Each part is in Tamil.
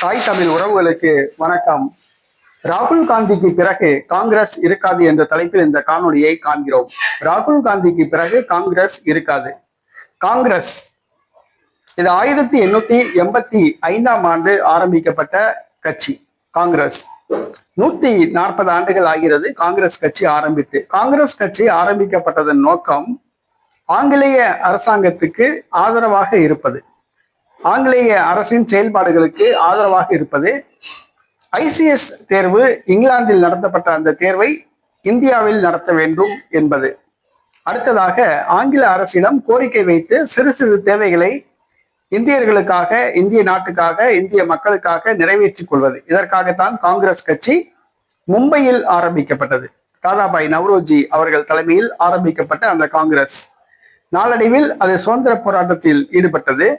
தாய் தமிழ் உறவுகளுக்கு வணக்கம். ராகுல் காந்திக்கு பிறகு காங்கிரஸ் இருக்காது என்ற தலைப்பில் இந்த காணொலியை காண்கிறோம். ராகுல் காந்திக்கு பிறகு காங்கிரஸ் இருக்காது. காங்கிரஸ் இது ஆயிரத்தி எண்ணூத்தி எண்பத்தி ஐந்தாம் ஆண்டு ஆரம்பிக்கப்பட்ட கட்சி. காங்கிரஸ் நூத்தி நாற்பது ஆண்டுகள் ஆகிறது காங்கிரஸ் கட்சி ஆரம்பித்து. காங்கிரஸ் கட்சி ஆரம்பிக்கப்பட்டதன் நோக்கம் ஆங்கிலேய அரசாங்கத்துக்கு ஆதரவாக இருப்பது. ஆங்கிலேய அரசின் செயல்பாடுகளுக்கு ஆதரவாக இருப்பது ஐசிஎஸ் தேர்வு இங்கிலாந்தில் நடத்தப்பட்ட அந்த தேர்வை இந்தியாவில் நடத்த வேண்டும் என்பது. அடுத்ததாக ஆங்கில அரசிடம் கோரிக்கை வைத்து சிறு சிறு தேவைகளை இந்தியர்களுக்காக இந்திய நாட்டுக்காக இந்திய மக்களுக்காக நிறைவேற்றிக் கொள்வது. இதற்காகத்தான் காங்கிரஸ் கட்சி மும்பையில் ஆரம்பிக்கப்பட்டது. தாதாபாய் நவ்ரோஜி அவர்கள் தலைமையில் ஆரம்பிக்கப்பட்ட அந்த காங்கிரஸ். நாளடைவில் அது சுதந்திர போராட்டத்தில் ஈடுபட்டது.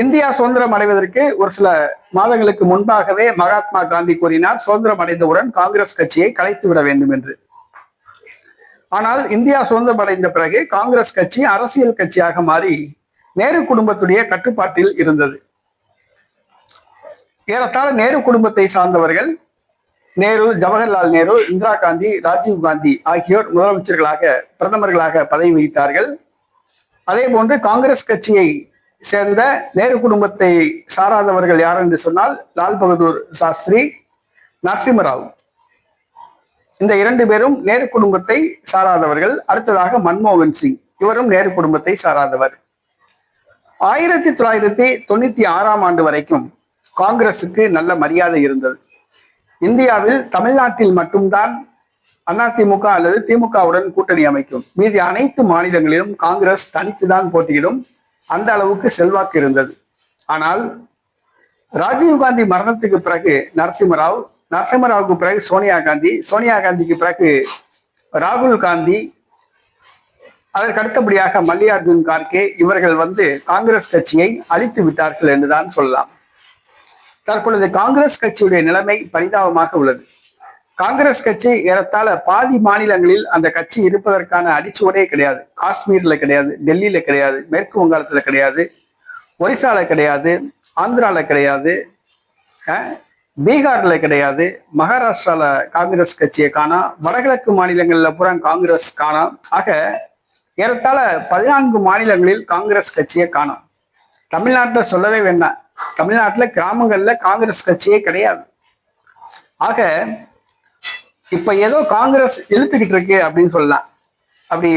இந்தியா சுதந்திரம் அடைவதற்கு ஒரு சில மாதங்களுக்கு முன்பாகவே மகாத்மா காந்தி கூறினார் சுதந்திரம் அடைந்தவுடன் காங்கிரஸ் கட்சியை கலைத்து விட வேண்டும் என்று. ஆனால் இந்தியா சுதந்திரம் அடைந்த பிறகு காங்கிரஸ் கட்சி அரசியல் கட்சியாக மாறி நேரு குடும்பத்துடைய கட்டுப்பாட்டில் இருந்தது. ஏறத்தாழ நேரு குடும்பத்தை சார்ந்தவர்கள் நேரு ஜவஹர்லால் நேரு இந்திரா காந்தி ராஜீவ் காந்தி ஆகியோர் முதலமைச்சர்களாக பிரதமர்களாக பதவி வகித்தார்கள். அதே போன்று காங்கிரஸ் கட்சியை சேர்ந்த நேரு குடும்பத்தை சாராதவர்கள் யார் என்று சொன்னால் லால் பகதூர் சாஸ்திரி நரசிம்மராவ். இந்த இரண்டு பேரும் நேரு குடும்பத்தை சாராதவர்கள். அடுத்ததாக மன்மோகன் சிங். இவரும் நேரு குடும்பத்தை சாராதவர். ஆயிரத்தி தொள்ளாயிரத்தி தொண்ணூத்தி ஆறாம் ஆண்டு வரைக்கும் காங்கிரசுக்கு நல்ல மரியாதை இருந்தது. இந்தியாவில் தமிழ்நாட்டில் மட்டும்தான் அதிமுக அல்லது திமுகவுடன் கூட்டணி அமைக்கும். மீதி அனைத்து மாநிலங்களிலும் காங்கிரஸ் தனித்துதான் போட்டியிடும். அந்த அளவுக்கு செல்வாக்கு இருந்தது. ஆனால் ராஜீவ்காந்தி மரணத்துக்கு பிறகு நரசிம்மராவ் நரசிம்மராவுக்கு பிறகு சோனியா காந்தி சோனியா காந்திக்கு பிறகு ராகுல் காந்தி அதற்கு அடுத்தபடியாக மல்லிகார்ஜுன் கார்கே இவர்கள் வந்து காங்கிரஸ் கட்சியை அழித்து விட்டார்கள் என்றுதான் சொல்லலாம். தற்பொழுது காங்கிரஸ் கட்சியுடைய நிலைமை பரிதாபமாக உள்ளது. காங்கிரஸ் கட்சி ஏறத்தாழ பாதி மாநிலங்களில் அந்த கட்சி இருப்பதற்கான அடிச்சுவடே கிடையாது. காஷ்மீர்ல கிடையாது டெல்லியில கிடையாது மேற்கு வங்காளத்துல கிடையாது ஒரிசால கிடையாது ஆந்திரால கிடையாது பீகார்ல கிடையாது மகாராஷ்டிரால காங்கிரஸ் கட்சியை காணா வடகிழக்கு மாநிலங்கள்ல பூரா காங்கிரஸ் காணா. ஆக ஏறத்தாழ பதினான்கு மாநிலங்களில் காங்கிரஸ் கட்சியை காணோம் தமிழ்நாட்டில் சொல்லவே வேண்டாம். தமிழ்நாட்டில் கிராமங்களில் காங்கிரஸ் கட்சியே கிடையாது. ஆக இப்ப ஏதோ காங்கிரஸ் இழுத்துக்கிட்டு இருக்கு அப்படின்னு சொல்லலாம். அப்படி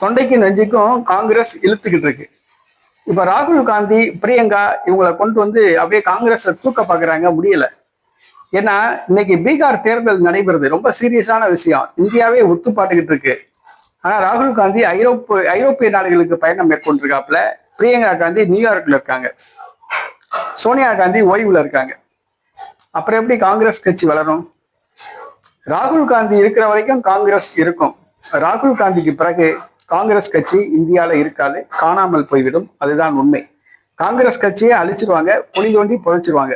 தொண்டைக்கு நெஞ்சுக்கும் காங்கிரஸ் இழுத்துக்கிட்டு இருக்கு. இப்ப ராகுல் காந்தி பிரியங்கா இவங்களை கொண்டு வந்து அப்படியே காங்கிரஸை தூக்க பாக்குறாங்க முடியல. ஏன்னா இன்னைக்கு பீகார் தேர்தல் நடைபெறுது. ரொம்ப சீரியஸான விஷயம். இந்தியாவே ஒத்து பாட்டுக்கிட்டு இருக்கு. ஆனா ராகுல் காந்தி ஐரோப்பிய ஐரோப்பிய நாடுகளுக்கு பயணம் மேற்கொண்டிருக்காப்புல. பிரியங்கா காந்தி நியூயார்க்ல இருக்காங்க. சோனியா காந்தி ஓய்வுல இருக்காங்க. அப்புறம் எப்படி காங்கிரஸ் கட்சி வளரும்? ராகுல் காந்தி இருக்கிற வரைக்கும் காங்கிரஸ் இருக்கும். ராகுல் காந்திக்கு பிறகு காங்கிரஸ் கட்சி இந்தியாவில் இருக்காது. காணாமல் போய்விடும். அதுதான் உண்மை. காங்கிரஸ் கட்சியை அழிச்சிருவாங்க புலி தோண்டி புதைச்சிருவாங்க.